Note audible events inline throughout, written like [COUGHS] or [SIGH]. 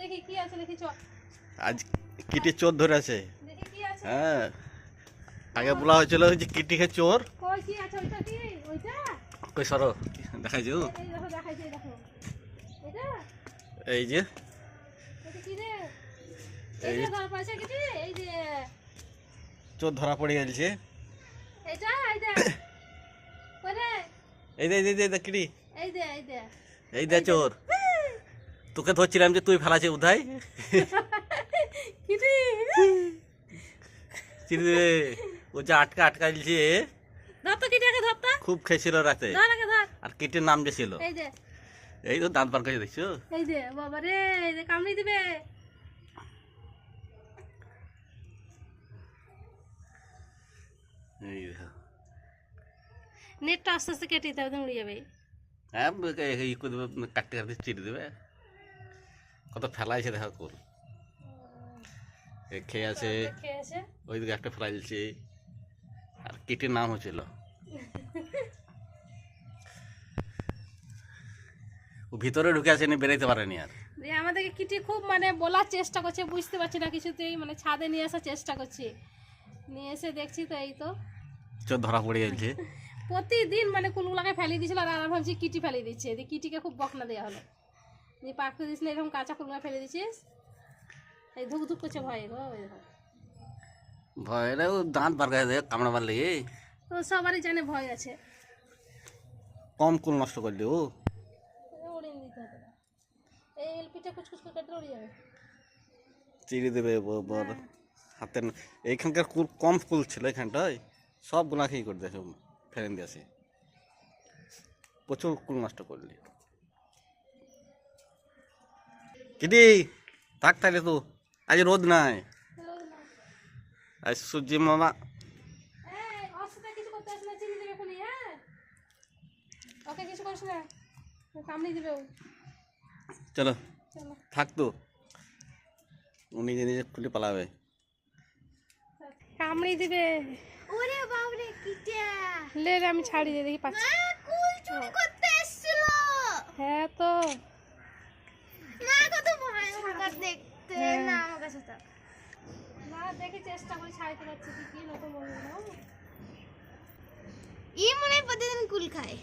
দেখি কি আছে দেখি চ আজ কিটি চোর ধরে আছে দেখি কি আছে। হ্যাঁ। আগে বলা হয়েছিল যে কিটিকে চোর। কই কি আছে? ওইটা কি? ওইটা? কই সরো। দেখাই যে এই দেখো দেখাইছে এই দেখো। এটা এই যে। এটা কি রে? এই যে ধর পাইছে কি এই যে। চোর ধরা পড়ে গেছে। এটা এই দে। [COUGHS] দে এই দে, এই দে কিটি। এই দে। এই দে এই দে। চোর। তোকে ধরছিলাম যে তুই ফেলাছে উধাই। ও যে আটকা আটকা কিটাকে খুব খেয়েছিল রাতে। আর কিটির নাম যে ছিল। এই তো দাঁত বার করে দেখছ? এই দে বাবা রে কামড়ি দিবে। এই দেখো। নেটটা আস্তে আস্তে কেটে দিতে হবে উড়ে যাবে। হ্যাঁ কাটতে কাটতে চিড়ে দেবে। কত ফেলাইছে দেখা এ খেয়ে আছে খেয়ে এসে ওইদিকে একটা ফেলাই দিচ্ছে আর কিটির নাম হচ্ছিল। ও ভিতরে ঢুকে আসেনি বেরোতে পারেনি আর। দিয়ে আমাদেরকে কিটি খুব মানে বলার চেষ্টা করছে বুঝতে পারছি না কিছুতেই মানে ছাদে নিয়ে আসার চেষ্টা করছি। নিয়ে এসে দেখছি তো এই তো। চোর ধরা পড়ে গেছে। প্রতিদিন মানে কুলগুলাকে ফেলে দিয়েছিল আর আমরা ভাবছি কিটি ফেলে দিচ্ছে। কিটিকে খুব বকনা দেওয়া হলো। দিয়ে পাকতে না এরকম কাঁচা কুলগুলা ফেলে দিচ্ছিস এই ধুক ধুক করছে ভয়ে গো ওই দেখো ভয় রে ও দাঁত বার করে দেয় কামড়াবার লেগে তো সবারই জানে ভয় আছে। কম কুল নষ্ট করলে ও। উড়িয়ে দিতে হবে না। এই এলপিটা কুচকুচ করে কাটলে উড়ে যাবে। চিড়ে দেবে বর হাতে ন- এইখানকার কুল কম কুল ছিল এখানটায় সব গুলাকেই করে দিয়েছে ফেরেন দিয়েছে প্রচুর কুল নষ্ট করলি কিটি থাক তাহলে তো আজ রোদ নাই আজ সূর্যি মামা এই, ওর সাথে কিছু করতে আসে না, চিনি দেবে এখনই, হ্যাঁ? ওকে কিছু করিস না। ও কামড়ে দিবে ও। চলো চলো। থাক তো ও নিজে নিজে খুলে পালাবে কামড়ে দিবে ওরে বাবরে কিটা লে রে, আমি ছাড়ি দিয়ে দেখি পাচ্ছি মা কুল চুরি করতে এসেছিল হ্যাঁ তো মা কত ভয়ঙ্কর দেখতে হ্যাঁ। না আমার কাছে তো না দেখি চেষ্টা করি ছাড়িতে পারছি কি কি নতুন বলব ই মনে প্রতিদিন কুল খায়।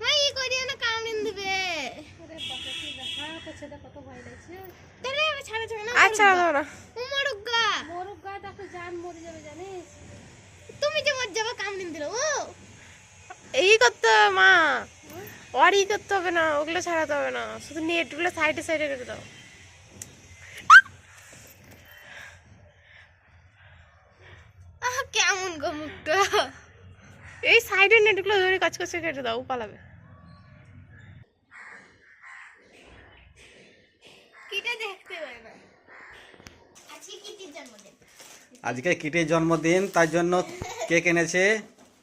মা ই কই দিয়ে না কামড়িন দিবে? ওরে বাবা কি দেখা করছে কত ভয় লাগছে। ছাড়া ছাড়া না আচ্ছা দাঁড়া মরুগা মোরগ তো জান মরে যাবে জানিস? তুমি যে মর যাবে কামড়িন দিল ও? এই করতে হবে মা। অরই করতে হবে না ওগুলো ছাড়াতে হবে না। শুধু নেটগুলো সাইডে সাইডে রেখে দাও। আহ কেমন গো মুখটা? এই সাইডের নেটগুলো ধরে কাজ করছে কেটে দাও পালাবে। আজকে কিটির জন্মদিন। আজকে কিটির জন্মদিন তার জন্য কে এনেছে।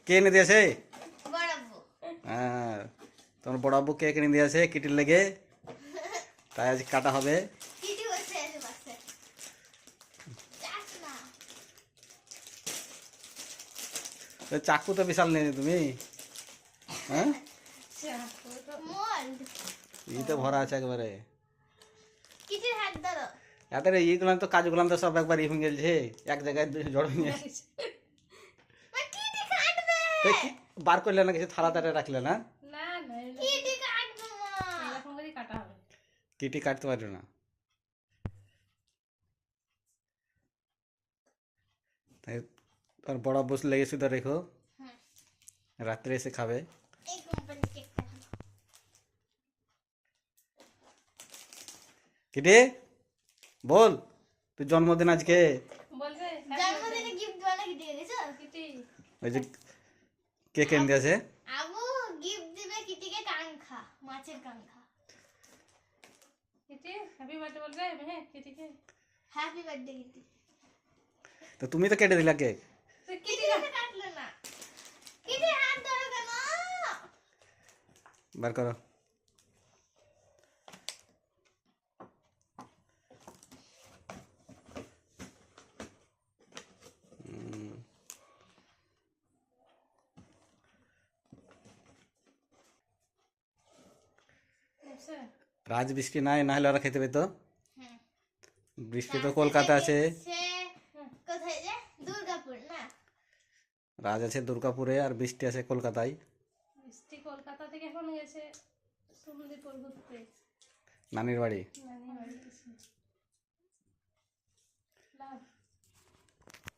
কে এনে দিয়েছে? হ্যাঁ। তোমার বড় আব্বু কেক এনে দিয়েছে কিটির লেগে। তাই আজ কাটা হবে। চাকু তো বিশাল নেই তুমি। হ্যাঁ? ই তো ভরা আছে একবারে। এত ইগুলো তো কাজগুলো তো সব একবার ই হয়ে গেছে এক জায়গায় জড় হয়ে তো কি- বার করলে না কিছু থালা তারে রাখলে না এই কিটি কাটবে মা এরকম করেই কাটা হবে কিটি কাটতে পারবে না। তাই আর বড় বস লেগে শুধু রেখো। হ্যাঁ। রাত্রে এসে খাবে। কিটি। বল তুই জন্মদিন আজকে। ওই যে কেক এনে দিয়েছে। কিটি হ্যাপি বার্থডে বলবে হ্যাঁ কিটিকে হ্যাপি বার্থডে কিটি তো তুমি তো কেটে দিলা কেক তুই কিটি কিটি কেন কাটলো না রাজ বৃষ্টি নাই না হলে ওরা খেতে পেতো। হ্যাঁ। বৃষ্টি তো কলকাতা আছে। না? রাজ আছে দুর্গাপুরে আর বৃষ্টি আছে কলকাতায়। বৃষ্টি কলকাতা থেকে এখন গেছে সুন্দরপুর ঘুরতে। নানির বাড়ি।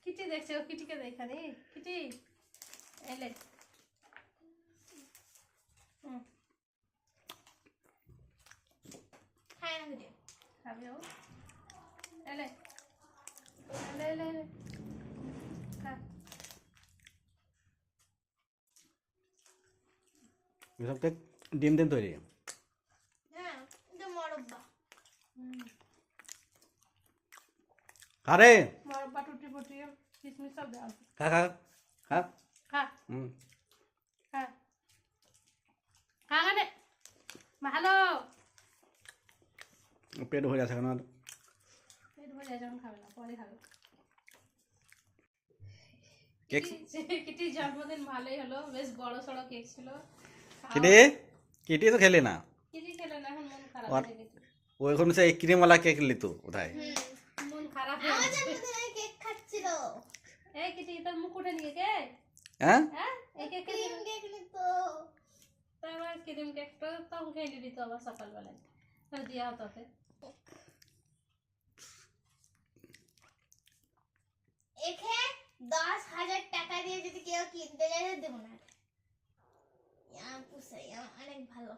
কিটি দেখছে ও কিটিকে দেখানি কিটি এলে। হুম। খায় না কিছু খাবে ও এলে এলে এলে এলে খা এসবকে ডিম ডিম তৈরি হ্যাঁ এটা মরব্বা হুম আরে মরব্বা টুটি ফুটি কিশমিশ সব দেওয়া আছে খা খা খা খা হুম খা খা গানে ভালো পেট ভরে আছে এখন আর পেট ভরে যায় যখন খাবে না পরে খাবে কেক কিটি- কিটির জন্মদিন ভালোই হলো বেশ বড় সড়ো কেক ছিল কিটি কিটি তো খেলে না কিটি খেলে না এখন মন খারাপ হয়ে গেছে ও এখন সে ক্রিমওয়ালা কেক নিত কোথায় মন খারাপ হয়ে আমার গেছে জন্মদিনে কেক খাচ্ছিল এই কিটি তোর মুখ উঠে নিয়ে কে হ্যাঁ হ্যাঁ এই কেক ক্রিম কেক নিত তো আবার ক্রিম কেকটা তখন খেয়ে দিত আবার সকালবেলায় তো দেওয়া হতো দিয়ে যদি কেউ কিনতে যায় দেবো না। পুষাই অনেক ভালো।